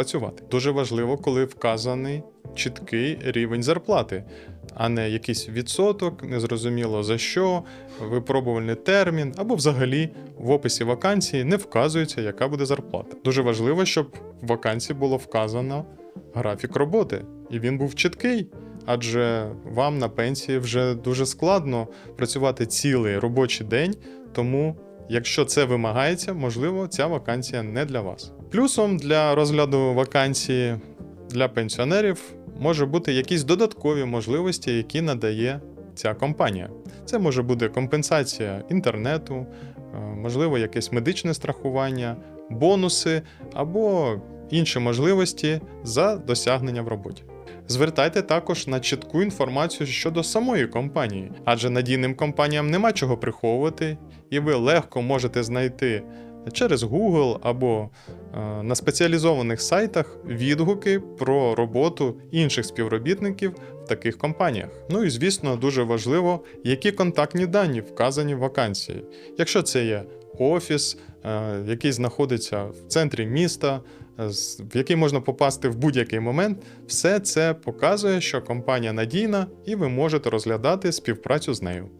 працювати. Дуже важливо, коли вказаний чіткий рівень зарплати, а не якийсь відсоток, незрозуміло за що, випробувальний термін, або взагалі в описі вакансії не вказується, яка буде зарплата. Дуже важливо, щоб в вакансії було вказано графік роботи, і він був чіткий. Адже вам на пенсії вже дуже складно працювати цілий робочий день, тому якщо це вимагається, можливо, ця вакансія не для вас. Плюсом для розгляду вакансії для пенсіонерів може бути якісь додаткові можливості, які надає ця компанія. Це може бути компенсація інтернету, е, можливо, якесь медичне страхування, бонуси або інші можливості за досягнення в роботі. Звертайте також на чітку інформацію щодо самої компанії, адже надійним компаніям нема чого приховувати, і ви легко можете знайти через Google або е, на спеціалізованих сайтах відгуки про роботу інших співробітників в таких компаніях. Ну і звісно, дуже важливо, які контактні дані вказані в вакансії. Якщо це є офіс, який знаходиться в центрі міста, е, в який можна попасти в будь-який момент, все це показує, що компанія надійна, і ви можете розглядати співпрацю з нею.